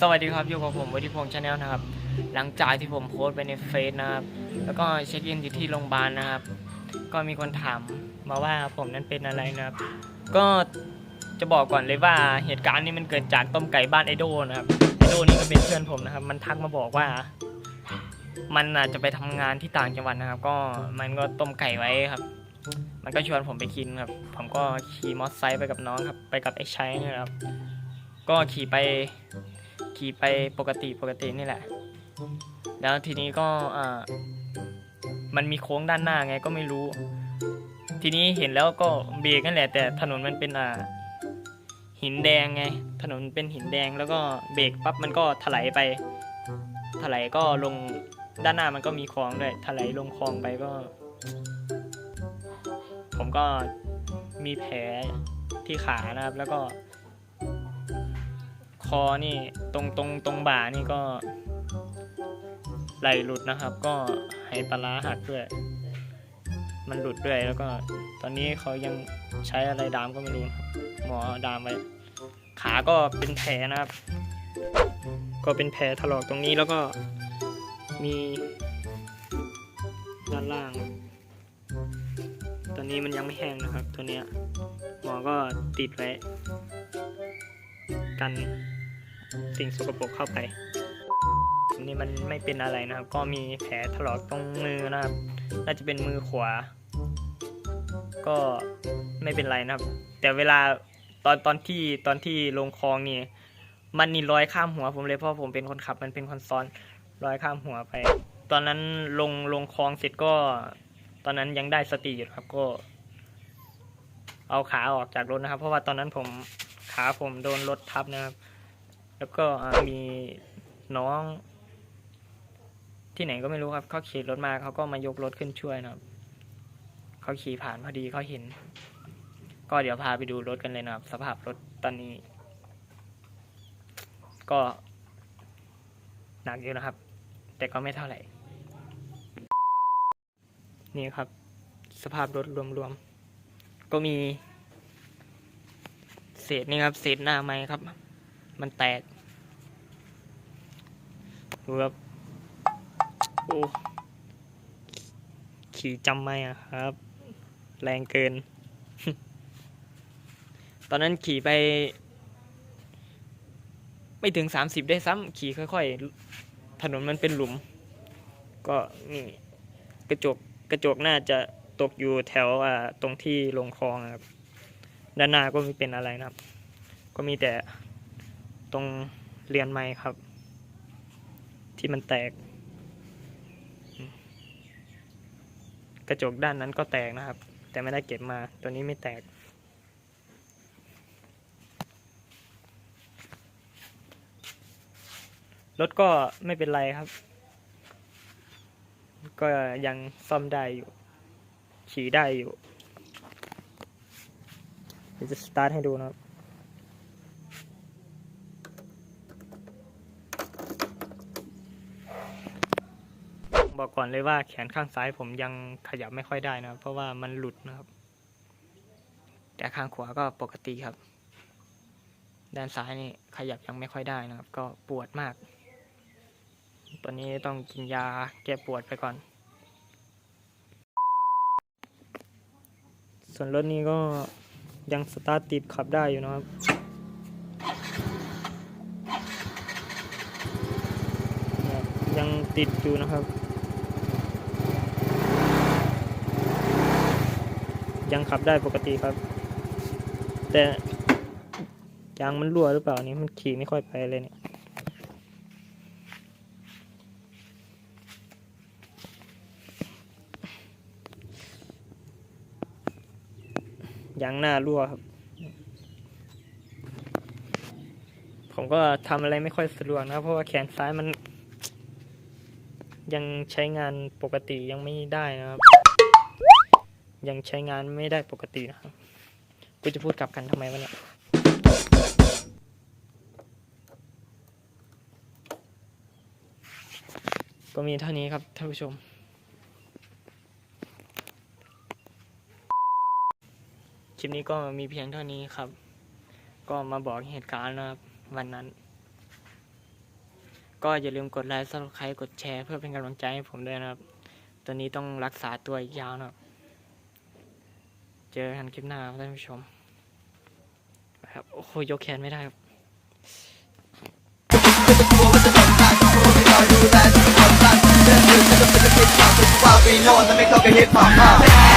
สวัสดีครับอยู่กับผมวัฒิพงษ์ชาแนลนะครับ หลังจากที่ผมโพสต์ไปในเฟซนะครับ แล้วก็เช็คอินอยู่ที่โรงพยาบาลนะครับ ก็มีคนถามมาว่าผมนั้นเป็นอะไรนะครับ ก็จะบอกก่อนเลยว่าเหตุการณ์นี้มันเกิดจากต้มไก่บ้านไอโดนะครับไอโดนี่ก็เป็นเพื่อนผมนะครับ มันทักมาบอกว่า มันอาจจะไปทำงานที่ต่างจังหวัดนะครับ ก็มันก็ต้มไก่ไว้ครับ มันก็ชวนผมไปกินครับ ผมก็ขี่มอเตอร์ไซค์ไปกับน้องครับ ไปกับไอ้ชัยนี่แหละครับ ก็ขี่ไป ขี่ไปปกติปกตินี่แหละ แล้วทีนี้ก็มันมีโค้งด้านหน้าไงก็ไม่รู้ ทีนี้เห็นแล้วก็เบรกนั่นแหละ แต่ถนนมันเป็นอ่าหินแดงไง ถนนเป็นหินแดงแล้วก็เบรกปั๊บมันก็ถลายไป ถลายก็ลงด้านหน้ามันก็มีคลองด้วยถลายลงคลองไปก็ ผมก็มีแผลที่ขานะครับ แล้วก็ คอนี่ตรงตรงตรงบ่านี่ก็ไหลหลุดนะครับ ก็ไหปลาหักด้วย มันหลุดด้วยแล้วก็ ตอนนี้เขายังใช้อะไรดามก็ไม่รู้ครับหมอดามไว้ขาก็เป็นแผลนะครับ ก็เป็นแผลถลอกตรงนี้แล้วก็มีด้านล่าง ตอนนี้มันยังไม่แห้งนะครับ ตัวเนี้ยหมอก็ติดไว้กัน สิ่งสกปรกเข้าไปนนี่มันไม่เป็นอะไรนะครับ ก็มีแผลถลอกตรงมือนะครับ น่าจะเป็นมือขวา ก็ไม่เป็นไรนะครับ แต่เวลาตอนตอนที่ตอนที่ลงคลองนี่ มันนี่ลอยข้ามหัวผมเลยเพราะผมเป็นคนขับ มันเป็นคนซ้อนลอยข้ามหัวไป ตอนนั้นลงลงคลองเสร็จก็ ตอนนั้นยังได้สติอยู่ครับก็ เอาขาออกจากรถนะครับ เพราะว่าตอนนั้นผมขาผมโดนรถทับนะครับ แล้วก็มีน้อง ที่ไหนก็ไม่รู้ครับเขาขี่รถมาเขาก็มายกรถขึ้นช่วยนะครับเขาขี่ผ่านพอดีเขาเห็น ก็เดี๋ยวพาไปดูรถกันเลยนะครับ สภาพรถตอนนี้ ก็หนักอยู่นะครับ แต่ก็ไม่เท่าไหร่ นี่ครับ สภาพรถรวมๆก็มี เศษนี่ครับ เศษหน้าไม้ครับ มันแตกดูครับโอ้ขี่จำไม่อะครับ แรงเกิน ตอนนั้นขี่ไป ไม่ถึงสามสิบได้ซ้ำขี่ค่อย ๆ ถนนมันเป็นหลุม ก็นี่กระจกกระจกน่าจะตกอยู่แถวตรงที่ลงคลองครับ ด้านหน้าก็ไม่เป็นอะไรนะครับ ก็มีแต่ ตรงเรียนไม้ครับ ที่มันแตก กระจกด้านนั้นก็แตกนะครับ แต่ไม่ได้เก็บมาตัวนี้ไม่แตก รถก็ไม่เป็นไรครับ ก็ยังซ่อมได้อยู่ ขี่ได้อยู่จะสตาร์ทให้ดูนะครับ บอกก่อนเลยว่าแขนข้างซ้ายผมยังขยับไม่ค่อยได้นะครับเพราะว่ามันหลุดนะครับ แต่ข้างขวาก็ปกติครับ ด้านซ้ายนี่ขยับยังไม่ค่อยได้นะครับ ก็ปวดมาก ตอนนี้ต้องกินยาแก้ปวดไปก่อน ส่วนรถนี้ก็ยังสตาร์ทติดขับได้อยู่นะครับยังติดอยู่นะครับ ยังขับได้ปกติครับ แต่ยางมันรั่วหรือเปล่านี่มันขี่ไม่ค่อยไปเลยเนี่ยยางหน้ารั่วครับ ผมก็ทำอะไรไม่ค่อยสะดวกนะเพราะว่าแขนซ้ายมัน ยังใช้งานปกติยังไม่ได้นะครับ ยังใช้งานไม่ได้ปกตินะครับ กูจะพูดกลับกันทำไมวะเนี่ย ก็มีเท่านี้ครับท่านผู้ชม คลิปนี้ก็มีเพียงเท่านี้ครับ ก็มาบอกเหตุการณ์นะครับวันนั้น ก็อย่าลืมกดไลค์ subscribe กดแชร์เพื่อเป็นกำลังใจให้ผมด้วยนะครับ ตอนนี้ต้องรักษาตัวอีกยาวนะครับ จอกันคลิปหน้าครับท่านผู้ชมนะครับโอ้โหยกแขนไม่ได้ครับ we know that makes up a hip hop.